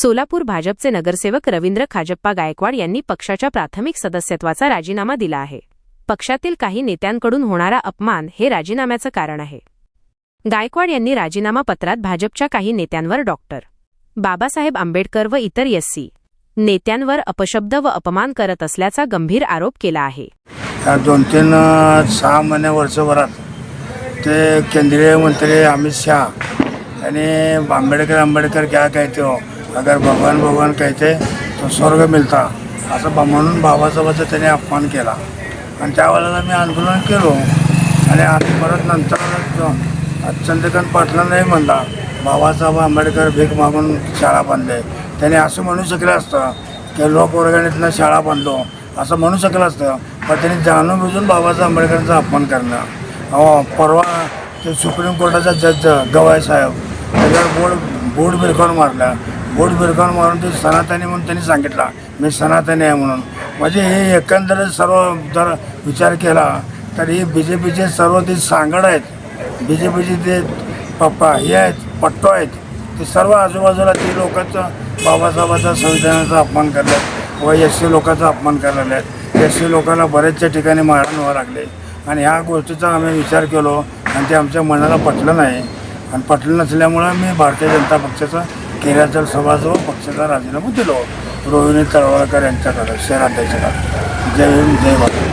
सोलापूर भाजपचे नगरसेवक रवींद्र खाजप्पा गायकवाड यांनी पक्षाच्या प्राथमिक सदस्यत्वाचा राजीनामा दिला आहे. पक्षातील काही नेत्यांकडून होणारा अपमान हे राजीनाम्याचं कारण आहे. गायकवाड यांनी राजीनामा पत्रात भाजपच्या काही नेत्यांवर डॉक्टर बाबासाहेब आंबेडकर व इतर एससी नेत्यांवर अपशब्द व अपमान करत असल्याचा गंभीर आरोप केला आहे. या दोन तीन सहा महिने वर्षभरात ते केंद्रीय मंत्री अमित शहा आणि आंबेडकर आंबेडकर काय काय ते हो? अगर भगवान भगवान कहते तो स्वर्ग मिळता असं बा- म्हणून बाबासाहेबाचा त्याने अपमान केला. आणि त्यावेळेला मी आंदोलन केलो. आणि आम्ही परत नंतर चंद्रकांत पाटलांनाही म्हणला बाबासाहेब आंबेडकर भीक मागून शाळा बांधले. त्याने असं म्हणू शकलं असतं की लोकवर्गणीतनं शाळा बांधलो. असं म्हणू शकलं असतं. पण त्यांनी जाणून बुजून बाबासाहेब आंबेडकरांचा अपमान करणं. अहो परवा ते सुप्रीम कोर्टाचा जज गवाय साहेब त्याच्यावर बोर्ड बोर्ड बिरकावून मारला. बोर्ड बिरकावून मारून ते सनातनी म्हणून त्यांनी सांगितलं. मी सनातनी आहे म्हणून. म्हणजे हे एकंदरीत सर्व जर विचार केला तर हे बी जे पीचे सर्व ते सांगड आहेत बी जे पीचे ते पप्पा हे आहेत पट्टो आहेत ते सर्व आजूबाजूला ते लोकांचं बाबासाहेबाचा संविधानाचा अपमान करतात व एस सी लोकांचा अपमान करायला आहेत. एस सी लोकांना बऱ्याचशा ठिकाणी मारण व्हावं लागले. आणि ह्या गोष्टीचा आम्ही विचार केलो आणि ते आमच्या मनाला पटलं नाही. आणि पटलं नसल्यामुळं मी भारतीय जनता पक्षाचा केराचल सभाजवळ पक्षाचा राजीनामा दिलो रोहिणी तळवळकर यांच्याकडे शहराध्यक्षाकडे जय हिंद जय भारत.